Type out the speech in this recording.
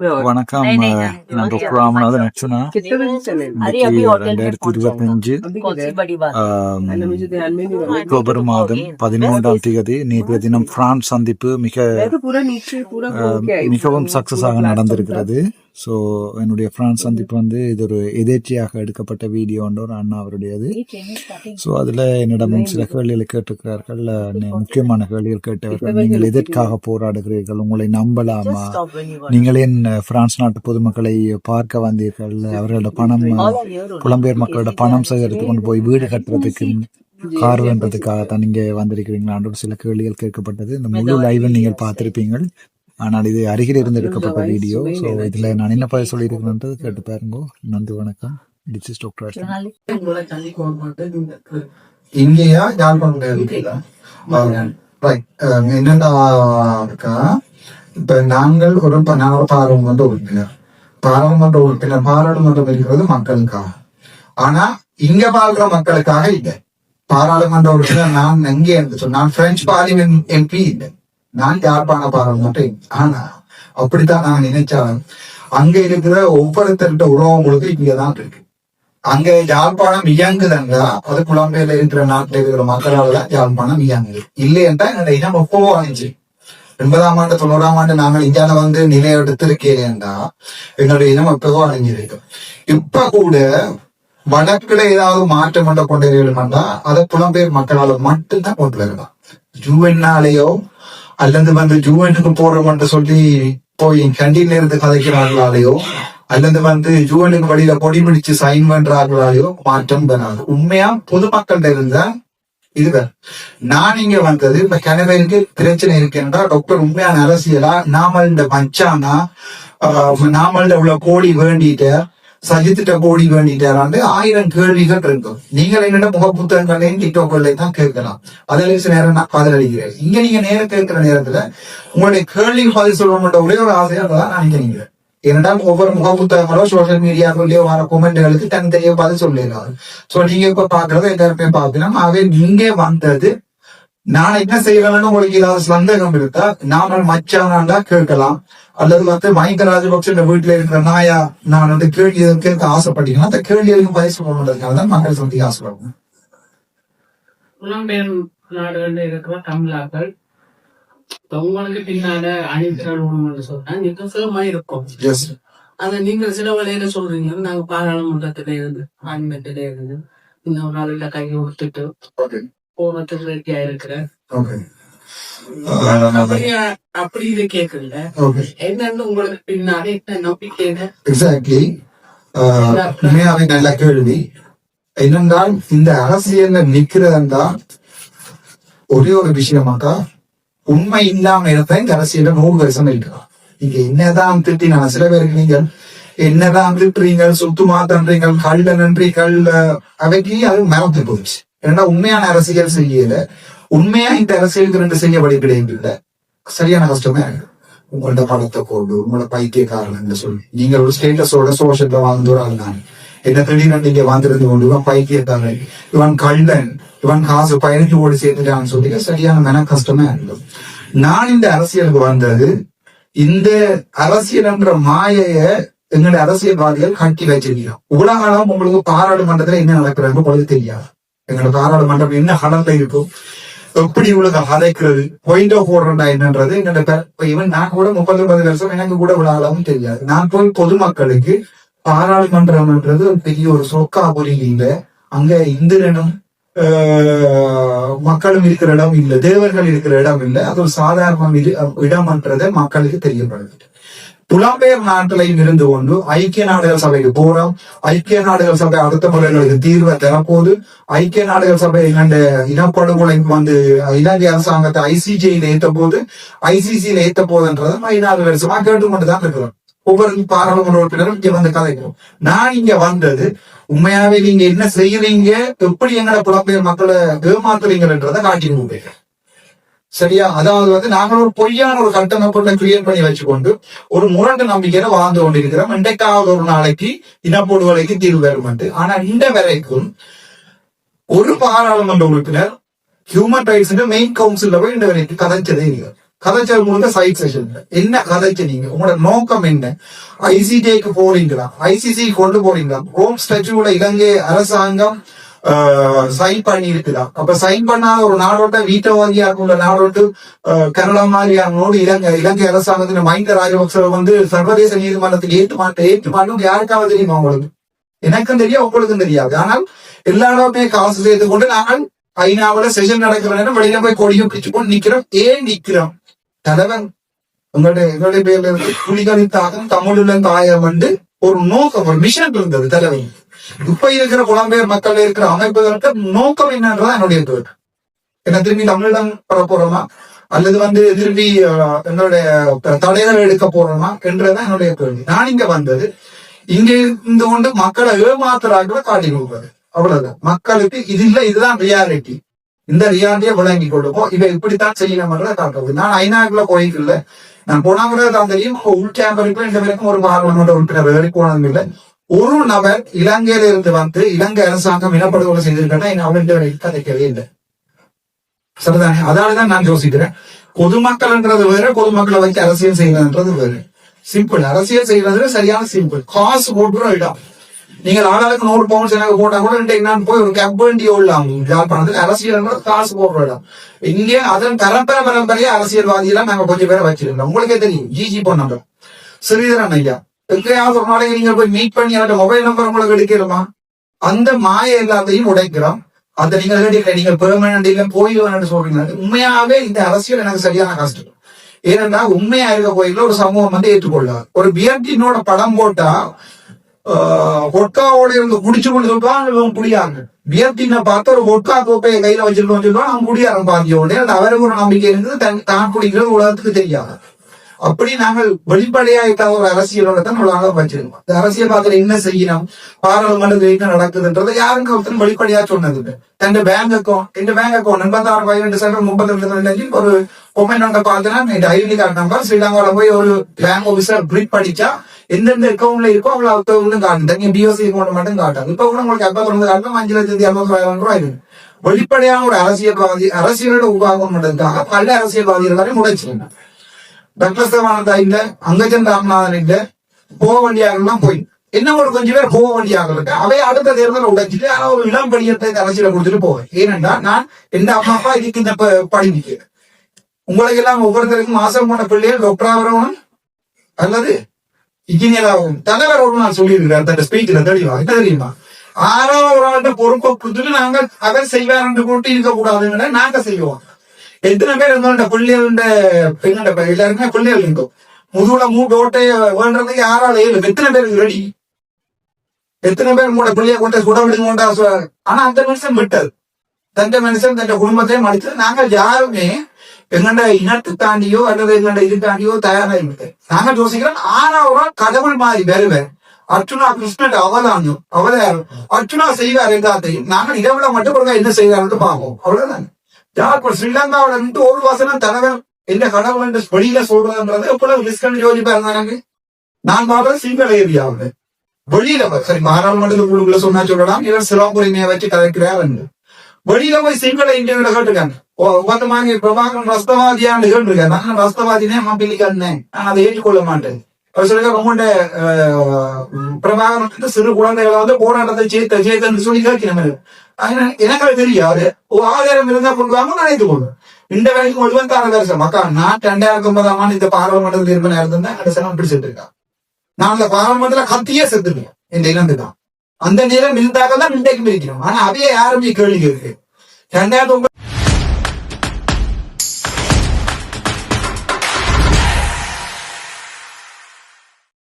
வணக்கம் நான் டாக்டர் ராமநாதன் அர்ச்சுனா ரெண்டாயிரத்தி இருபத்தஞ்சு அக்டோபர் மாதம் பதிமூன்றாம் தேதி நேற்று தினம் பிரான்ஸ் சந்திப்பு மிக மிகவும் சக்சஸாக நடந்திருக்கிறது. ஸோ என்னுடைய பிரான்ஸ் சந்திப்பு வந்து இது ஒரு எதேச்சியாக எடுக்கப்பட்ட வீடியோ ஒரு அண்ணா அவருடையது. ஸோ அதில் என்னிடமும் சில கேள்விகளை கேட்டிருக்கிறார்கள். நி- முக்கியமான கேள்விகள் கேட்டவர்கள் நீங்கள் எதற்காக போராடுகிறீர்கள்? உங்களை நம்பலாமா. நீங்கள் ஏன் பிரான்ஸ் நாட்டு பொதுமக்களை பார்க்க வந்தீர்கள்? அவர்களோட பணம் புலம்பெயர் மக்களோட பணம் சேகரித்து கொண்டு போய் வீடு கட்டுறதுக்கு காரணன்றதுக்காக தான் நீங்க வந்திருக்கிறீங்களான்ற சில கேள்விகள் கேட்கப்பட்டது. இந்த முழு லைவை நீங்கள் பார்த்திருப்பீங்கள். ஆனால் இது அருகில் இருந்து எடுக்கப்பட்ட வீடியோ. ஸோ இதுல நான் என்ன பதில் சொல்லியிருக்கிறேன்றது கேட்டு பாருங்க நன்றி வணக்கம் டிச் இஸ் டாக்டர் இங்கேயா யாழ்ப்பாணம் இருக்கா? இப்ப நாங்கள் ஒரு பாராளுமன்ற உறுப்பினர். பாராளுமன்ற உறுப்பினர் பாராளுமன்றம் இருக்கிறது மக்களுக்காக. ஆனா இங்க வாழ்ற மக்களுக்காக இல்லை. பாராளுமன்ற உறுப்பினர் நான் எங்கே சொன்ன நான் பிரெஞ்சு பார்லிமெண்ட் எம்பி இல்லை. நான் யாழ்ப்பாண பாராளுமன்ற மாட்டேன் ஆனா அப்படித்தான் நான் நினைச்சாலும் அங்க இருக்கிற ஒவ்வொருத்தருட உறவுகளுக்கு இங்கதான் இருக்கு. அங்க யாழ்ப்பாணம் இயங்குதுங்களா? அது புலம்பெயர்ல இருக்கிற நாட்டில் இருக்கிற மக்களால தான் யாழ்ப்பாணம் இயங்குது. இல்லையென்றா என்னோட இனம் எப்பவோ அழிஞ்சு. எண்பதாம் ஆண்டு தொண்ணூறாம் ஆண்டு நாங்கள் இந்தியால வந்து நிலையெடுத்திருக்கேன்டா என்னுடைய இனம் எப்பவோ அழிஞ்சிருக்கு இப்ப கூட வடக்குல ஏதாவது மாற்றம் கொண்ட கொண்டு வேணும்னா அதை புலம்பெயர் மக்களால மட்டும்தான் கொண்டு வரலாம். ஜூவென்னாலேயோ அல்லது வந்து ஜூஎனுக்கு போறோம்னு சொல்லி போய் கண்டியில் இருந்து கதைக்கிறார்களாலேயோ அல்லது வந்து ஜூவனுக்கு வழியில கொடி பிடிச்சு சைன் பண்றார்களாலேயோ மாற்றம் பெறாது உண்மையா பொதுமக்கள்கிட்ட இருந்தா இதுதான் நான் இங்க வந்தது இப்ப கனவேலுக்கு பிரச்சனை இருக்குன்றா டாக்டர் உண்மையான அரசியலா நாமல் இந்த மச்சானா ஆஹ், உள்ள கோடி வேண்டிட்டு சஜித்திட்ட கோடி வேண்டிட்டாராண்டு ஆயிரம் கேள்விகள் இருக்கும் நீங்கள் என்னென்ன முக புத்தகங்களையும் டிக்டாக்கள்லையும் தான் கேட்கலாம். அதில் சில நேரம் நான் பதிலளிக்கிறேன் இங்க நீங்க நேரம் கேட்கிற நேரத்துல உங்களுடைய கேள்வி பதில் சொல்லணும்ன்ற ஒரே ஒரு ஆசையா தான் நான் ஏனென்றால் ஒவ்வொரு முக புத்தகங்களோ சோசியல் மீடியாக்குள்ளேயோ வர கொமெண்ட்களுக்கு தனித்தனியா பதில் சொல்லிடலாம். சோ நீங்க இப்ப பாக்குறது எல்லாருமே பாக்கலாம் ஆகவே நீங்க வந்தது நான் என்ன செய்யறேன்னு உங்களுக்கு ஏதாவது சந்தேகம் இருக்கா நாமல் மச்சானாண்டா கேட்கலாம். அல்லது வந்து மஹிந்த ராஜபக்ச இந்த வீட்டுல இருக்கிற நாயா நான் வந்து கேள்வி எதுவும் கேட்க ஆசைப்பட்டீங்கன்னா அந்த கேள்விகளுக்கு பதில் சொல்லணுன்றதுக்காக தான் மக்கள் சொல்லி ஆசைப்படுவோம் புலம்பெயர் நாடுகள்ல இருக்கிற தமிழர்கள் இப்ப உங்களுக்கு பின்னால அணிதிரள்னு சொன்னா நீங்க சுலமா இருக்கும். அத நீங்க சில வேலையில சொல்றீங்க. நாங்க பாராளுமன்றத்தில இருந்து பார்லிமெண்ட்ல இருந்து இன்னொரு நாளில விட்டுட்டு ஓகே போறதுக்கு ரெடியா இருக்கிறேன் அப்படி இது ஓகே. என்னன்னு உங்களுக்கு பின்னாடி என்ன நம்பிக்கைங்க எக்ஸாக்ட்லி உண்மையாவே நல்ல கேள்வி என்னென்றால் இந்த அரசியல்ல நிக்கிறதா ஒரே ஒரு விஷயமாக்கா. உண்மை இல்லாம இருந்தா இந்த அரசியல்ல நூறு வருஷம் இருக்கலாம். நீங்க என்னதான் திட்டினா சில பேருக்கு நீங்கள் என்னதான் திட்டுறீங்க சுத்துமா தன்றீங்க கள்ள நன்றீங்கள் அவைக்கு அது மறந்து போச்சு. ஏன்னா உண்மையான அரசியல் செய்யல. உண்மையா இந்த அரசியலுக்கு ரெண்டு செய்யப்படி கிடையாது சரியான கஷ்டமே இருக்கு உங்களோட படத்தை கொண்டு உங்களோட பைத்தியக்காரன் சொல்லி. நீங்க ஒரு ஸ்டேட்டஸோட சோஷத்தை வாழ்ந்து ஒரு ஆள் நான் என்ன திடீர்னு நீங்க வாழ்ந்திருந்து கொண்டு இவன் பைத்தியக்காரன் இவன் கள்ளன் இவன் காசு பதினஞ்சு கோடி சேர்த்துட்டான்னு சொல்லி சரியான மன கஷ்டமே இருந்தது நான் இந்த அரசியலுக்கு வந்தது இந்த அரசியல் என்ற மாயைய எங்களுடைய அரசியல்வாதிகள் கட்டி வச்சிருக்கிறோம். உலகம் உங்களுக்கு பாராளுமன்றத்துல என்ன நடக்கிறாங்க உங்களுக்கு தெரியாது. எங்களோட பாராளுமன்றம் என்ன கடல்ல இருக்கும்? எப்படி இவ்வளவு பாயிண்ட் ஆஃப் போடுறா என்னன்றது என்னோட இவன் நான் கூட முப்பது முப்பது வருஷம் எனக்கு கூட விழாலும் தெரியாது. நான் போய் பொதுமக்களுக்கு பாராளுமன்றம்ன்றது ஒரு பெரிய ஒரு சொக்கா புரியல அங்க இந்திரனும் ஆஹ், மக்களும் இருக்கிற இடம் இல்லை தேவர்கள் இருக்கிற இடம் இல்லை. அது ஒரு சாதாரண இடம்ன்றதை மக்களுக்கு தெரியப்படுது புலம்பெயர் நாட்டிலையும் இருந்து கொண்டு ஐக்கிய நாடுகள் சபைக்கு போறோம். ஐக்கிய நாடுகள் சபை அடுத்த முறைகளுக்கு தீர்வை தரப்போது ஐக்கிய நாடுகள் சபை இரண்டு இனப்படுகொலை வந்து இலங்கை அரசாங்கத்தை ஐசிஜியில் ஏத்த போது ஐசிசியில ஏத்த போதுன்றதை ஐநாறு வருஷமா கேட்டுக்கொண்டுதான் இருக்கிறோம். ஒவ்வொரு பாராளுமன்ற உறுப்பினரும் இங்க வந்து கதைக்கிறோம். நான் இங்க வந்தது உண்மையாவே நீங்க என்ன செய்யறீங்க எப்படி எங்களை புலம்பெயர் மக்களை ஏமாத்துறீங்கன்றதை காட்டி போகிறேன் சரியா? அதாவது வந்து நாங்கள் ஒரு பொய்யான ஒரு கட்டமைப்புல கிரியேட் பண்ணி வச்சுக்கொண்டு ஒரு முரண்டு நம்பிக்கையில வாழ்ந்து கொண்டிருக்கிறோம். இன்றைக்காவது ஒரு நாளைக்கு இனப்படுகொலைக்கு தீர்வு வருமென்று ஆனா இந்த வரைக்கும் ஒரு பாராளுமன்ற உறுப்பினர் ஹியூமன் ரைட்ஸ் மெயின் கவுன்சில் போய் இந்த வரைக்கும் கதைச்சதே இல்லை. கதைச்சல் முழுக்க சைட் செஷன் என்ன கதைச்சு நீங்க? உங்களோட நோக்கம் என்ன? ஐசிஜேக்கு போறீங்களா? ஐசிசி கொண்டு போறீங்களா? ரோம் ஸ்டாச்சுல இலங்கை அரசாங்கம் சைன் பண்ணி இருக்குதா? அப்ப சைன் பண்ணாத ஒரு நாடோட்ட வீட்டை வாங்கியா உள்ள நாடோட்டு அஹ், கனடா மாதிரியானோடு இலங்கை இலங்கை அரசாங்கத்தின் மஹிந்த ராஜபக்ச வந்து சர்வதேச நீதிமன்றத்துக்கு ஏற்று மாட்ட ஏற்று மாட்டோம் யாருக்காவது தெரியுமா உங்களுக்கு? எனக்கும் தெரியும் உங்களுக்கும் தெரியாது. ஆனால் எல்லா இடமே காசு செய்து கொண்டு நாங்கள் ஐநாவில செஷன் நடக்கிற நேரம் வெளியில போய் கொடியும் பிடிச்சு கொண்டு நிக்கிறோம். ஏன் நிக்கிறோம்? தலைவன் உங்களுடைய எங்களுடைய பேர்ல இருந்து புலிகளின் தாகம் தமிழுள்ள தாயம் வந்து ஒரு நோக்கம் ஒரு மிஷன் இருந்தது தலைவன். இப்ப இருக்கிற புலம்பெயர் மக்கள் இருக்கிற அமைப்புகளுக்கு நோக்கம் என்னன்றதான் என்னுடைய கேள்வி என்ன திரும்பி தமிழிடம் பெற போறோமா? அல்லது வந்து திரும்பி எங்களுடைய தடைகள் எடுக்க போறோமா என்றதான் என்னுடைய கேள்வி. நான் இங்க வந்தது இங்க இருந்து கொண்டு மக்களை ஏமாத்துறாங்கள காட்டி கொடுப்பது. அவ்வளவுதான். மக்களுக்கு இது இல்ல இதுதான் ரியாலிட்டி இந்த ரியாலிட்டியை விளங்கி கொடுப்போம் இதை இப்படித்தான் செய்யணும்ன்றத காட்டுறது நான் ஐநாக்குள்ள போய்க்கல நான் போனாங்கிறத தான் தெரியும். உள் கேம்பருக்குள்ள இந்த வரைக்கும் ஒரு பாராளுமன்ற உறுப்பினர் வேலை போனதும் இல்லை. ஒரு நபர் இலங்கையில இருந்து வந்து இலங்கை அரசாங்கம் இனப்படுகொலை செய்திருக்கேன்னா அவன் கதைக்கவே இல்லை. சரிதானே? அதனாலதான் நான் யோசிக்கிறேன். பொதுமக்கள்ன்றது வேற பொதுமக்களை வைத்து அரசியல் செய்யறதுன்றது வேற. சிம்பிள் அரசியல் செய்யறது சரியான சிம்பிள் காசு போட்டுரும் இடம் நீங்கள் ஆளாளுக்கு நூறு பவுன்ஸ் எனக்கு போட்டா கூட இன்றைக்கு நான் போய் ஒரு கம்பெனி உள்ளாம் யாழ்ப்பாணத்துக்கு அரசியல் காசு போடுற இடம். இங்கே அதன் பரம்பரை பரம்பரையா அரசியல்வாதியெல்லாம் நாங்க கொஞ்சம் பேரை வச்சிருக்கோம் உங்களுக்கே தெரியும். ஜிஜி போன் ஸ்ரீதரன் ஐயா. எங்கேயாவது ஒரு நாளைக்கு நீங்க போய் மீட் பண்ணி அவரோட மொபைல் நம்பர் உங்களுக்கு எடுக்கணுமா அந்த மாய எல்லாத்தையும் உடைக்கிறோம். அந்த நீங்க கேட்டீங்க நீங்க பெர்மனன்ட் இல்ல போயிடுவேன் சொல்றீங்க உண்மையாவே இந்த அரசியல் எனக்கு சரியான கஷ்டம். ஏனென்றா உண்மையா இருக்க கோயில ஒரு சமூகம் வந்து ஏற்றுக்கொள்ளாது. ஒரு பியர்டினோட படம் போட்டா ஒட்காவோட இருந்து குடிச்சு கொண்டு சொல்லுவாங்க இவன் குடியாங்க பியர்டினை பார்த்து ஒரு ஒட்கா கோப்பையை கையில வச்சிருக்கோம் சொல்லுவான் அவன் குடியாரன் பாதியோட அவருக்கு ஒரு நம்பிக்கை இருக்குது தான் குடிக்கிறது உலகத்துக்கு தெரியாது. அப்படி நாங்கள் வெளிப்படையா ஒரு அரசியலோட தான் உலக வச்சிருக்கோம் இந்த அரசியல் பார்த்துல என்ன செய்யணும்? பாராளுமன்றத்தில் என்ன நடக்குதுன்றதை யாரும் ஒருத்தர் வெளிப்படையா சொன்னது இல்லை. பேங்க் அக்கௌண்ட் என் பேங்க் அக்கௌண்ட் எண்பத்தாறு பதினெட்டு சதவீதம் முப்பத்தி ரெண்டு ஒரு பொம்மை நோட்ட பார்த்தேன்னா என் ஐடி கார்டு நம்பர் ஸ்ரீலங்காவில போய் ஒரு பேங்க் ஆபீசர் பிரிட் படிச்சா எந்தெந்த அக்கௌண்ட்ல இருக்கோ அவ்வளவு அக்கௌண்ட் காட்டும். தங்க பிஓசி அக்கௌண்ட் மட்டும் காட்டும். இப்ப கூட உங்களுக்கு அக்கௌண்ட் காட்டும் அஞ்சு லட்சத்தி இரநூத்தி ரூபாய் இருக்கு வெளிப்படையான ஒரு அரசியல்வாதி அரசியலோட உருவாக்கம் பண்றதுக்காக பல அரசியல்வாதிகள் எல்லாரையும் முடைச்சிருந்தாங்க. டாக்டர் சவானந்தா இல்ல அங்கஜன் ராமநாதன் இல்ல போக வேண்டியாகலாம் போய் என்ன ஒரு கொஞ்சம் பேர் போக வேண்டியாக இருக்கு? அவை அடுத்த தேர்தல் உடைச்சிட்டு ஆனா ஒரு இளம் படியத்தை அரசியல கொடுத்துட்டு போவேன். ஏனென்றால் நான் எந்த அம்மா அப்பா இதுக்கு இந்த ப- படிப்புக்கு உங்களுக்கு எல்லாம் ஒவ்வொருத்தருக்கும் மாசம் போன பிள்ளைகள் டொக்டராவரவனும் அல்லது இன்ஜினியராகவும் தலைவர் ஒரு நாள் சொல்லியிருக்கிறார். தன் ஸ்பீச்ல தெளிவா என்ன தெரியுமா? ஆறாவது ஒரு ஆள்கிட்ட பொறுப்பை கொடுத்துட்டு நாங்கள் அவர் செய்வார் என்று போட்டு இருக்க நாங்க செய்வோம். எத்தனை பேர் இருந்தாலும் பிள்ளைகள எங்கட எல்லாருமே பிள்ளைகள் இருக்கும். முதுகுல மூட்டு ஓட்டை வேண்டதுக்கு யாரால ஏழு எத்தனை பேர் ரெடி எத்தனை பேர் மூட பிள்ளைய கொண்ட சுட விடுங்கோண்டா சொல்றாரு ஆனா அந்த மனுஷன் விட்டது தந்த மனுஷன் தன் குடும்பத்தையும் மடித்தது நாங்க யாருமே எங்கண்ட இனத்தை தாண்டியோ அல்லது எங்கண்ட இது தாண்டியோ தயாரா இருக்கு நாங்க யோசிக்கிறோம் ஆறாவது கடவுள் மாதிரி வருவேன் அர்ச்சுனா கிருஷ்ணன் அவதானியம் அவதாரம் அர்ஜுனா செய்வார் எல்லாத்தையும். நாங்கள் இதை விட மட்டும் என்ன செய்வார்னு பார்ப்போம். அவ்வளவுதான். யாருக்கும் ஸ்ரீலங்காவில இருந்து ஒரு வசனம் தலைவர் என்ன கடவுள் என்று வெளியில சொல்றதுன்றது எவ்வளவு ரிஸ்க் யோசிப்பாரு எனக்கு நான் பார்ப்பது சிங்கள ஏரியாவில் வெளியில போய், சரி பாராளுமன்றத்துக்குள்ள சொன்னா சொல்லலாம் இவர் சிலாபுரிமையை வச்சு கதைக்கிறார் என்று வெளியில போய் சிங்கள இந்தியாவில கேட்டுருக்காங்க ஒவ்வொருத்தமாக பிரபாகரன் ரஸ்தவாதியான்னு கேட்டுருக்காரு நான் ரஸ்தவாதினே மாப்பிள்ளிக்காருனேன் நான் அதை ஏற்றுக்கொள்ள மாட்டேன் சொல்லுங்க உங்கள்கிட்ட பிரபாகரன் சிறு குழந்தைகளை வந்து போராட்டத்தை சேர்த்த சேர்த்தன்னு சொல்லி கேட்கிறேன். எனக்கு தெரியாது ஆதாரம் இருந்தா கொள்வாங்க நினைத்து ஏற்றுக்கொள்வேன் இந்த வரைக்கும் எழுபத்தாறு வருஷம் மக்கா நான் ரெண்டாயிரத்தி ஒன்பதாம் ஆண்டு இந்த பாராளுமன்றத்தில் இருப்பேன் இருந்தேன் அந்த சனம் அப்படி செத்துருக்கா நான் அந்த பாராளுமன்றத்துல கத்தியே செத்துருக்கேன் இந்த இழந்து தான் அந்த நேரம் இருந்தாக்க தான் இன்றைக்கும் இருக்கிறோம். ஆனா அதே யாருமே கேள்வி கேட்கு ரெண்டாயிரத்தி ஒன்பது